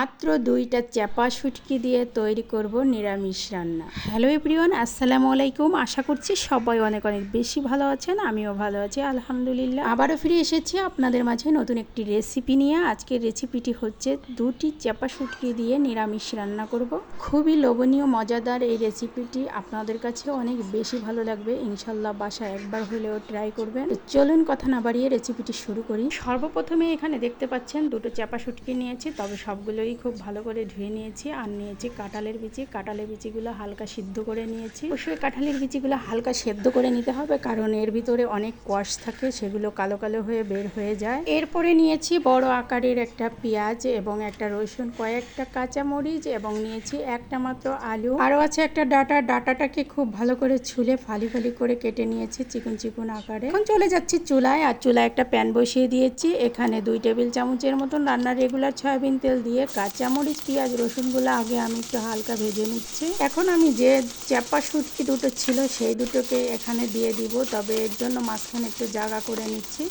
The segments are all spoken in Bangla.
মাত্র দুইটা চাপা শুটকি দিয়ে তৈরি করব নিরামিষ রান্না। হ্যালো এভরিওয়ান আসসালামু আলাইকুম। আশা করছি সবাই অনেক অনেক বেশি ভালো আছেন আমিও ভালো আছি আলহামদুলিল্লাহ। আবারও ফিরে এসেছি আপনাদের মাঝে নতুন একটি রেসিপি নিয়ে। আজকের রেসিপিটি হচ্ছে দুটি চাপা শুটকি দিয়ে নিরামিষ রান্না করব। খুবই লোভনীয় মজাদার এই রেসিপিটি আপনাদের কাছে অনেক বেশি ভালো লাগবে। ইনশাল্লাহ বাসা একবার হলেও ট্রাই করবেন। চলুন কথা না বাড়িয়ে রেসিপিটি শুরু করি। সর্বপ্রথমে এখানে দেখতে পাচ্ছেন দুটো চাপা শুটকি নিয়েছি তবে সবগুলো এগুলোই খুব ভালো করে ধুয়ে নিয়েছি আর নিয়েছি কাঁঠালের বিচি। কাঁঠালের বিচিগুলো হালকা সিদ্ধ করে নিয়েছি। অবশ্যই কাঁঠালের বিচিগুলো হালকা সেদ্ধ করে নিতে হবে কারণ এর ভিতরে অনেক কোয়াশ থাকে, সেগুলো কালো কালো হয়ে বের হয়ে যায়। এরপরে নিয়েছি বড় আকারের একটা পেঁয়াজ এবং একটা রসুন, কয়েকটা কাঁচামরিচ এবং নিয়েছি একটা মাত্র আলু। আরও আছে একটা ডাটা, ডাটাটাকে খুব ভালো করে ছুলে ফালি ফালি করে কেটে নিয়েছি চিকন চিকন আকারে। এখন চলে যাচ্ছি চুলায় আর চুলায় একটা প্যান বসিয়ে দিয়েছি। এখানে দুই টেবিল চামচের মতন রান্নার রেগুলার সয়াবিন তেল দিয়ে কাঁচামরিচ পেঁয়াজ, রসুনগুলো আগে আমি একটু হালকা ভেজে নিচ্ছি। এখন আমি যে চ্যাপা সুটকি দুটো ছিল সেই দুটোকে এখানে দিয়ে দিব, তবে এর জন্য মাঝখানে একটু জায়গা করে নিচ্ছি।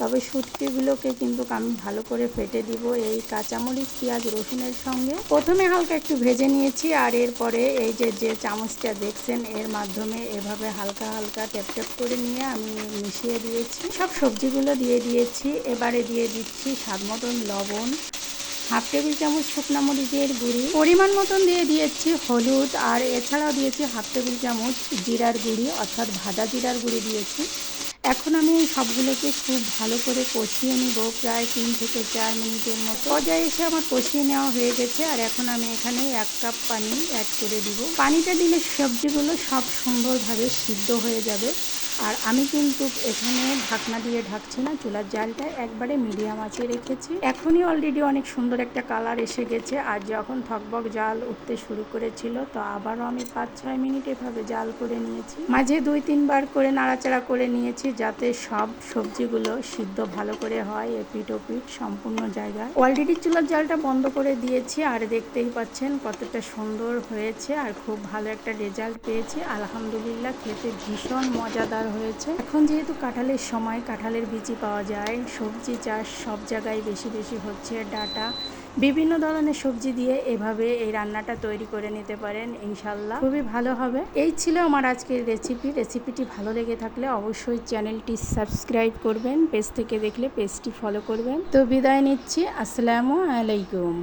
তবে শুটকিগুলোকে কিন্তু আমি ভালো করে ফেটে দিব এই কাঁচামরিচ, পেঁয়াজ, রসুনের সঙ্গে। প্রথমে হালকা একটু ভেজে নিয়েছি আর এরপরে এই যে যে চামচটা দেখছেন, এর মাধ্যমে এভাবে হালকা হালকা ট্যাপ ট্যাপ করে নিয়ে আমি মিশিয়ে দিয়েছি। সব সবজিগুলো দিয়ে দিয়েছি। এবারে দিয়ে দিচ্ছি স্বাদ মতন লবণ। হাফ টেবিল চামচ শুকনো মরিচের গুঁড়ি, পরিমাণ মতন দিয়ে দিয়েছি হলুদ, আর এছাড়াও দিয়েছি হাফ টেবিল চামচ জিরার গুঁড়ি, অর্থাৎ ভাজা জিরার গুঁড়ি দিয়েছি। এখন আমি সবগুলোকে খুব ভালো করে কষিয়ে নিব, প্রায় তিন থেকে চার মিনিটের মতো। পর্যায়ে এসে আমার কষিয়ে নেওয়া হয়ে গেছে, আর এখন আমি এখানে এক কাপ পানি অ্যাড করে দিব। পানিটা দিলে সবজিগুলো সব সুন্দরভাবে সিদ্ধ হয়ে যাবে। আর আমি কিন্তু এখানে ঢাকনা দিয়ে ঢাকছি না, চুলার জালটা একবারে মিডিয়াম আঁচে রেখেছি। এখনই অলরেডি অনেক সুন্দর একটা কালার এসে গেছে, আর যখন থকবক জাল উঠতে শুরু করেছিল, তো আবারও আমি পাঁচ, ছয় মিনিট এভাবে জাল করে নিয়েছি। মাঝে দুই, তিনবার করে নাড়াচাড়া করে নিয়েছি, যাতে সব সবজিগুলো সিদ্ধ ভালো করে হয় এপিট ওপিট সম্পূর্ণ জায়গায়। অলরেডি চুলার জালটা বন্ধ করে দিয়েছি, আর দেখতেই পাচ্ছেন কতটা সুন্দর হয়েছে, আর খুব ভালো একটা রেজাল্ট পেয়েছি। আলহামদুলিল্লাহ, খেতে ভীষণ মজাদার কাঁঠাল হয়েছে। এখন যেহেতু কাঁঠালের সময়, কাঁঠালের বিচি পাওয়া যায়, সবজি চাষ সব জায়গায় বেশি বেশি হচ্ছে, ডাটা, বিভিন্ন ধরনের সবজি দিয়ে এভাবে এই রান্নাটা তৈরি করে নিতে পারেন, ইনশাল্লাহ। খুবই ভালো হবে। এই ছিল আমার আজকের রেসিপি রেসিপিটি ভালো লেগে থাকলে অবশ্যই চ্যানেলটি সাবস্ক্রাইব করবেন পেজ থেকে দেখলে পেজটি ফলো করবেন। তো বিদায় নিচ্ছি। আসসালামু আলাইকুম।